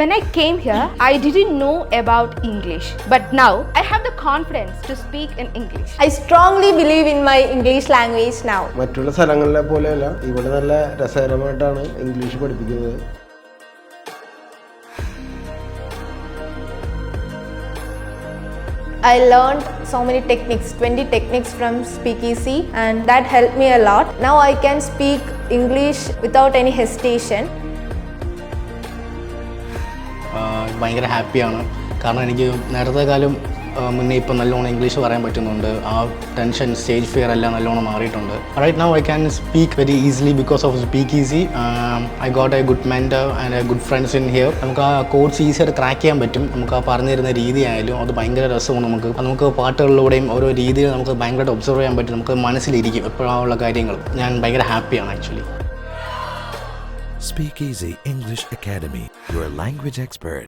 When I came here, I didn't know about English, but now I have the confidence to speak in English. I strongly believe in my English language now. മറ്റുള്ള സ്ഥലങ്ങളിലെ പോലെയല്ല ഇവിടെ നല്ല രസകരമായിട്ടാണ് English പഠിപ്പിക്കുന്നത് I learned so many techniques, 20 techniques from Speakeasy, and that helped me a lot. Now I can speak English without any hesitation. ഭയങ്കര ഹാപ്പിയാണ്. കാരണം എനിക്ക് നേരത്തെ കാലം മുന്നേ ഇപ്പം നല്ലോണം ഇംഗ്ലീഷ് പറയാൻ പറ്റുന്നുണ്ട്. ആ ടെൻഷൻ സ്റ്റേജ് ഫിയർ എല്ലാം നല്ലോണം മാറിയിട്ടുണ്ട്. Right now I can speak very easily because of Speakeasy I got a good mentor and a good friends in here നമുക്ക് ആ കോഴ്സ് ഈസിയായിട്ട് ക്രാക്ക് ചെയ്യാൻ പറ്റും. നമുക്ക് ആ പറഞ്ഞിരുന്ന രീതി ആയാലും അത് ഭയങ്കര രസമാണ് നമുക്ക്. നമുക്ക് പാട്ടുകളിലൂടെയും ഓരോ രീതിയിൽ നമുക്ക് ഭയങ്കരമായിട്ട് ഒബ്സർവ് ചെയ്യാൻ പറ്റും. നമുക്ക് മനസ്സിലിരിക്കും എപ്പോഴാണുള്ള കാര്യങ്ങൾ. ഞാൻ ഭയങ്കര ഹാപ്പിയാണ് actually Speakeasy English Academy, your language expert.